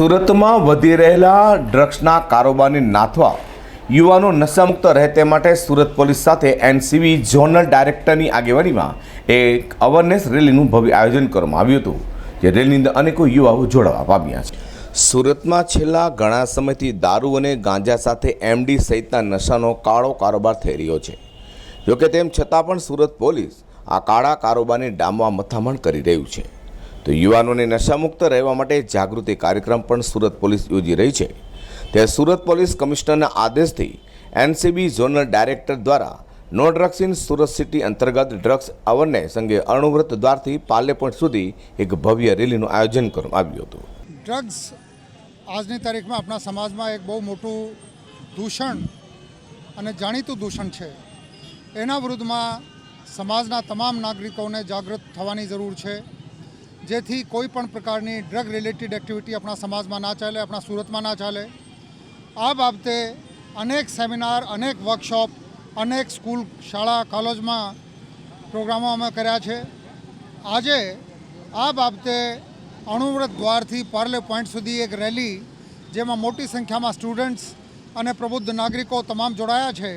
સુરતમાં વધી રહેલા ડ્રગ્સના કારોબારને નાથવા યુવાનો નશામુક્ત રહે તે માટે સુરત પોલીસ સાથે એનસીબી ઝોનલ ડાયરેક્ટરની આગેવાનીમાં એક અવેરનેસ રેલીનું ભવ્ય આયોજન કરવામાં આવ્યું હતું, જે રેલીની અંદર અનેકો યુવાઓ જોડાવા પામ્યા છે. સુરતમાં છેલ્લા ઘણા સમયથી દારૂ અને ગાંજા સાથે એમડી સહિતના નશાનો કાળો કારોબાર થઈ રહ્યો છે. જોકે તેમ છતાં પણ સુરત પોલીસ આ કાળા કારોબારને ડામવા મથામણ કરી રહ્યું છે. તો યુવાનોને નશામુક્ત રહેવા માટે જાગૃતિ કાર્યક્રમ પણ સુરત પોલીસ યોજી રહી છે. ત્યારે સુરત પોલીસ કમિશનરના આદેશથી એનસીબી ઝોનલ ડાયરેક્ટર દ્વારા no drugs in Surat city અંતર્ગત ડ્રગ્સ અવેરનેસ અંગે અણુવ્રત દ્વારથી પાલે પોઈન્ટ સુધી એક ભવ્ય રેલીનું આયોજન કરવામાં આવ્યું હતું. ડ્રગ્સ આજની તારીખમાં આપણા સમાજમાં એક બહુ મોટું દૂષણ અને જાણીતું દૂષણ છે. એના વિરુદ્ધમાં સમાજના તમામ નાગરિકોને જાગૃત થવાની જરૂર છે. જેથી કોઈ પણ પ્રકારની ડ્રગ રિલેટેડ એક્ટિવિટી આપણા સમાજમાં ના ચાલે, આપણા સુરતમાં ના ચાલે. આ બાબતે અનેક સેમિનાર અનેક વર્કશોપ અનેક સ્કૂલ શાળા કોલેજમાં પ્રોગ્રામો અમે કર્યા છે. આજે આ બાબતે અણુવ્રત દ્વારથી પાર્લે પોઈન્ટ સુધી એક રેલી જેમાં મોટી સંખ્યામાં સ્ટુડન્ટ્સ અને પ્રબુદ્ધ નાગરિકો તમામ જોડાયા છે.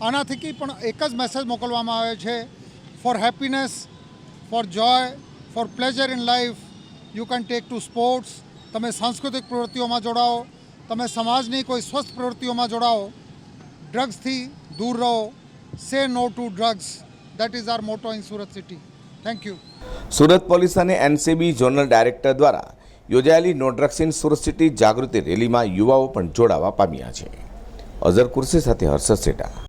આનાથી પણ એક જ મેસેજ મોકલવામાં આવે છે. For happiness for joy for pleasure in life you can take to sports તમે સાંસ્કૃતિક પ્રવૃત્તિઓમાં જોડાઓ. તમે સમાજની કોઈ સ્વસ્થ પ્રવૃત્તિઓમાં જોડાઓ. ડ્રગ્સથી દૂર રહો. Say no to drugs that is our motto in Surat city thank you Surat police અને એનસીબી ઝોનલ ડાયરેક્ટર દ્વારા યોજાયેલી no drugs in Surat city જાગૃતિ રેલીમાં યુવાઓ પણ જોડાવા પામ્યા છે. અઝર કુર્સી સાથે હર્ષદ સેટા.